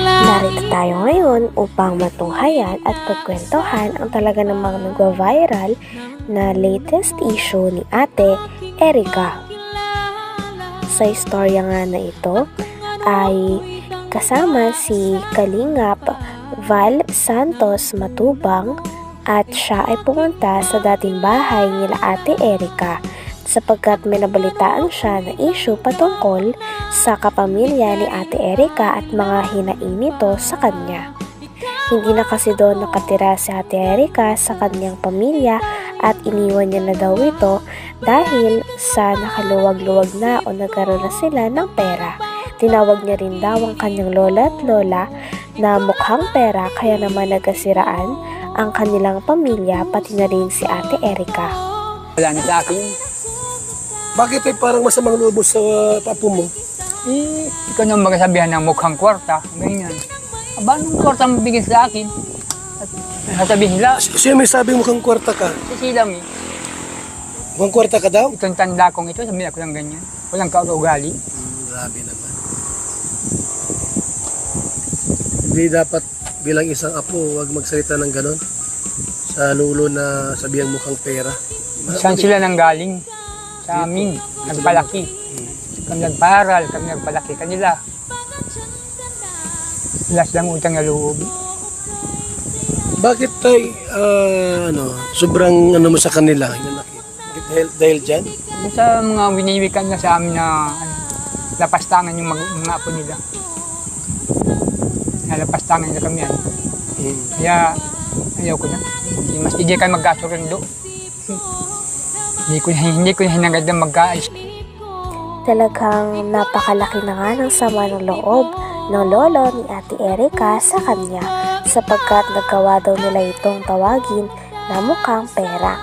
Narito tayo ngayon upang matunghayan at pagkwentuhan ang talaga namang nagwa-viral na latest issue ni ate Erika. Sa istorya nga na ito ay kasama si Kalingap Val Santos Matubang at siya ay pumunta sa dating bahay nila ate Erika sapagkat may nabalitaan siya na issue patungkol sa kapamilya ni Ate Erika at mga hinaing nito sa kanya. Hindi na kasi doon nakatira si Ate Erika sa kanyang pamilya at iniwan niya na daw ito dahil sa nakaluwag-luwag na o nagkaroon na sila ng pera. Tinawag niya rin daw ang kanyang lola at lola na mukhang pera kaya naman nagkasiraan ang kanilang pamilya pati na rin si Ate Erika. Wala na sa akin. Bakit ay parang masamang mo sa papo mo? Eh, ikaw na magsasabihan ng mukhang kwarta. Ganyan. Aba, anong kwarta mo bigyan sa akin? At sasabihin nila, S- Sino may sabi mo kang kwarta ka? si Silam eh. Mukhang kwarta ka daw? Itong tanda kong ito, sabihin ako ng ganyan. Walang kaugali. grabe naman. Hindi dapat bilang isang apo, wag magsalita ng ganon. Sa lulo na sabihang mukhang pera. Saan sila nang galing? Sa amin. Nagpalaki. Kami nagparal, kami nagpalaki kanila. Wala silang utang na loob. Bakit tay, ah, ano, sobrang ano mo sa kanila, hinanakit? Dahil, dahil dyan? Sa mga winiwikan na sa amin na ano, lapastangan yung mga, mga apo nila. Nalapastangan nila kami yan. Hmm. Kaya ayaw ko na. Mas hindi kayo magkasurundo. Hindi ko hindi ko hinagad na magkaayos. Talagang napakalaki na nga ng sama ng loob ng lolo ni Ate Erika sa kanya sapagkat naggawa daw nila itong tawagin na mukhang pera.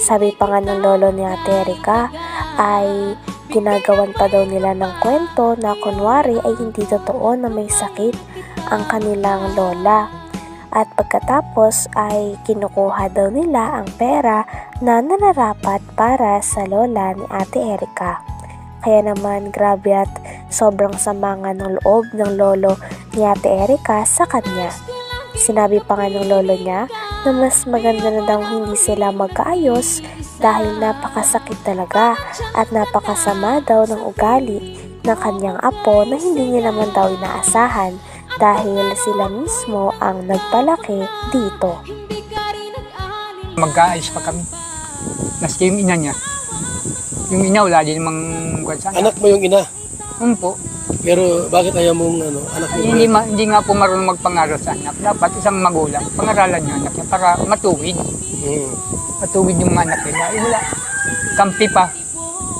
Sabi pa nga ng lolo ni Ate Erika ay ginagawan pa daw nila ng kwento na kunwari ay hindi totoo na may sakit ang kanilang lola. At pagkatapos ay kinukuha daw nila ang pera na nararapat para sa lola ni Ate Erika. Kaya naman grabe at sobrang sama ng loob ng lolo ni Ate Erika sa kanya. Sinabi pa nga ng lolo niya na mas maganda na daw hindi sila magkaayos dahil napakasakit talaga at napakasama daw ng ugali ng kanyang apo na hindi niya naman daw inaasahan dahil sila mismo ang nagpalaki dito. Magkaayos pa kami. Maski yung ina niya. Yung ina wala din mang kwan sa anak. Anak mo yung ina, Um po. pero bakit ayaw mong ano, anak mo? Hindi, ma, hindi nga po marunong magpangaral sa anak. Dapat isang magulang, pangaralan niya anak niya para matuwid. Hmm. Matuwid yung anak nila. Eh, wala. Kampi pa.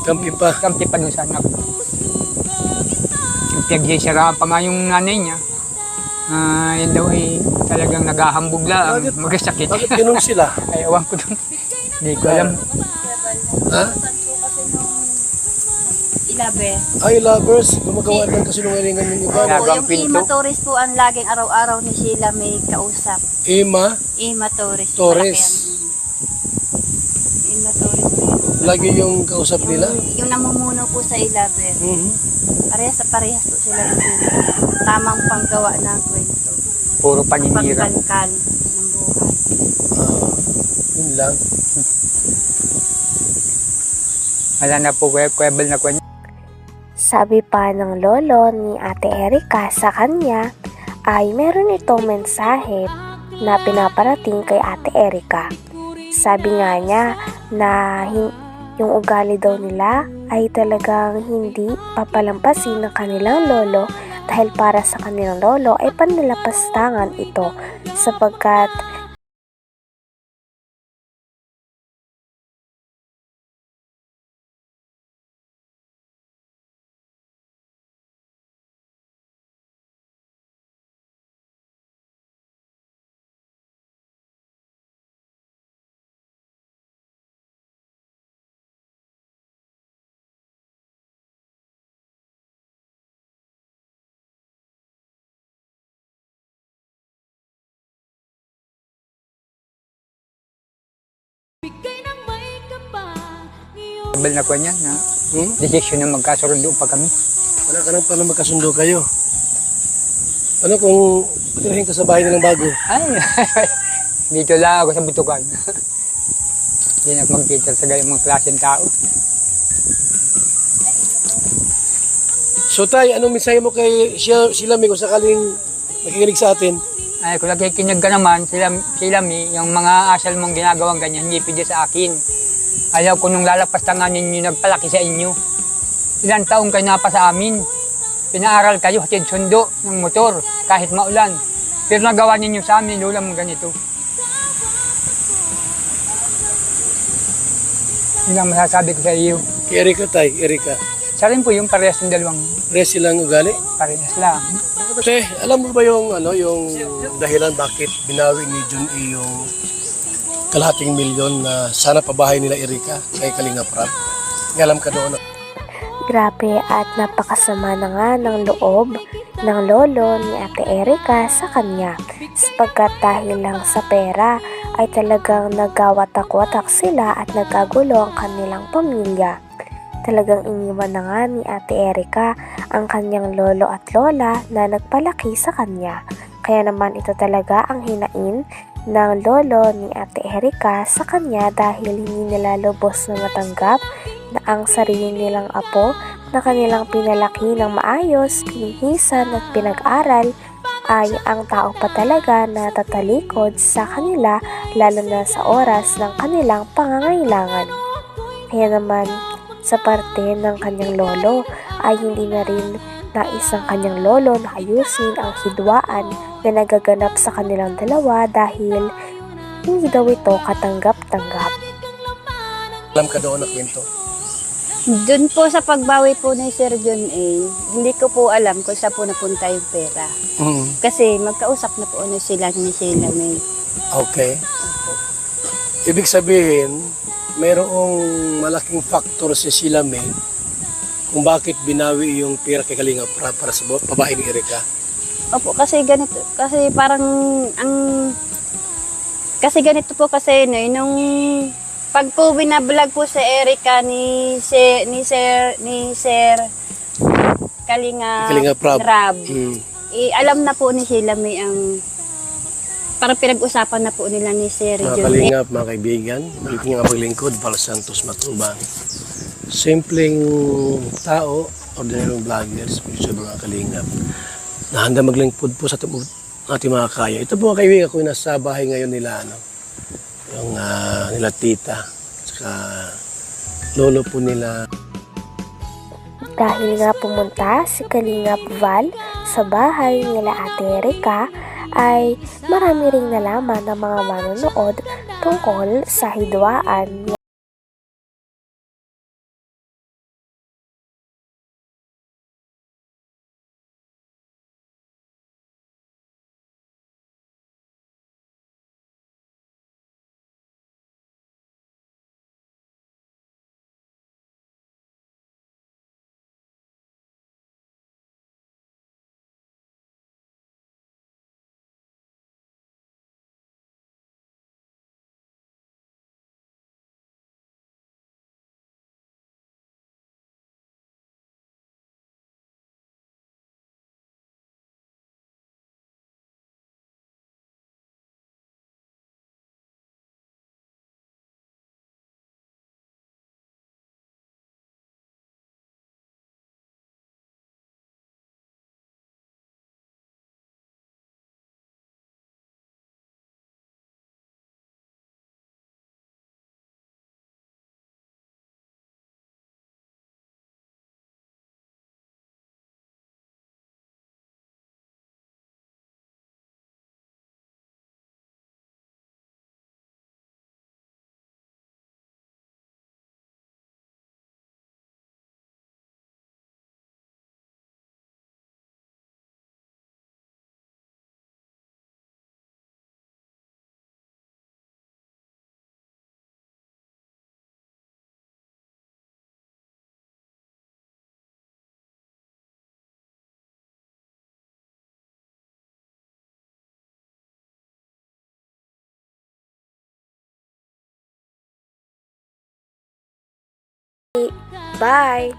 Kampi pa. Kampi pa dun sa anak. Pinagsisiraan pa nga yung nanay niya. Ah, yun daw ay talagang naghahambog lang, Bakit? magkasakit. Bakit ganun sila? Ay, ewan ko dun. Hindi ko alam. Ha? Ilabe. Ay, lovers, gumagawa ng kasinungalingan yung iba. No? Po, Gagang yung pinto. Ima Torres po ang laging araw-araw ni Sheila may kausap. Ima Ima Torres. Torres. Malaki. Ima Torres. Lagi yung kausap nila. Yung, yung namumuno po sa Ilabe. Mhm. Parehas sa parehas po sila ng tamang panggawa ng kwento. Puro paninira. Pagkalkal ng buhay. Ah, yun lang. Wala na po, kwebel na kwan. Sabi pa ng lolo ni Ate Erika sa kanya ay meron itong mensahe na pinaparating kay Ate Erika. Sabi nga niya na yung ugali daw nila ay talagang hindi papalampasin ng kanilang lolo dahil para sa kanilang lolo ay panlalapastangan ito sapagkat Kwebel na kwan yan, na Hmm? desisyon na magkasurundo pa kami. Wala ka nang pala magkasundo kayo. Ano kung tirahin ka sa bahay nilang bago? Ay, dito lang ako sa butukan. Hindi na ako mag-teacher sa ganyung mga klaseng tao. So tay, anong mensahe mo kay sila May kung sakaling nakikinig sa atin? Ay, kung nakikinig ka naman, sila, sila mi, yung mga asal mong ginagawang ganyan, hindi pwede sa akin. Ayaw ko nung lalapas tanganin ninyo nagpalaki sa inyo. Ilang taong kayo napa sa amin. Pinaaral kayo, hatid sundo ng motor, kahit maulan. Pero nagawa ninyo sa amin, lula mong ganito. Yun ang masasabi ko sa iyo. Erika tay, Erika. Sa rin po yung parehas ng dalawang Res silang ugali? parehas lang. Kasi alam mo ba yung ano yung dahilan bakit binawi ni Jun E yung kalahating milyon na sana pabahay nila Erika kay Kalinga Prab? May alam ka doon. Grabe at napakasama na nga ng loob ng lolo ni Ate Erika sa kanya sapagkat dahil lang sa pera ay talagang nagkawatak-watak sila at nagkagulo ang kanilang pamilya. Talagang iniwan na nga ni Ate Erika ang kanyang lolo at lola na nagpalaki sa kanya. Kaya naman ito talaga ang hinain ng lolo ni Ate Erika sa kanya dahil hindi nila lubos na matanggap na ang sarili nilang apo na kanilang pinalaki ng maayos, pinihisan at pinag-aral ay ang tao pa talaga na tatalikod sa kanila lalo na sa oras ng kanilang pangangailangan. Kaya naman sa parte ng kanyang lolo ay hindi na rin nais ng kanyang lolo na ayusin ang hidwaan na nagaganap sa kanilang dalawa dahil hindi daw ito katanggap-tanggap. Alam ka doon na kwento. Doon po sa pagbawi po ni Sir John A, hindi ko po alam kung saan po napunta yung pera. Mm. Kasi magkausap na po na sila ni Sheila May. Okay. Ibig sabihin, mayroong malaking factor si Sila May kung bakit binawi yung pera kay Kalinga Prab para sa babae ni Erika. Opo, kasi ganito, kasi parang ang kasi ganito po kasi no, nung pag po binablog po sa Erica ni si, ni Sir ni Sir Kalinga, Kalinga Prab. Rab, Mm. eh, alam na po ni Sheila May ang parang pinag-usapan na po nila ni Sir Mga John. kalingap, mga kaibigan, balik nga paglingkod, Pala Santos Matubang. Simpleng tao, ordinaryong vloggers, sa mga kalingap, na handa maglingkod po sa ating mga kaya. Ito po mga kaibigan ko nasa bahay ngayon nila, ano, yung ah, nila tita, saka lolo po nila. Dahil nga pumunta si Kalingap Val sa bahay nila Ate Erika, ay marami ring nalaman ng mga manonood tungkol sa hidwaan Bye.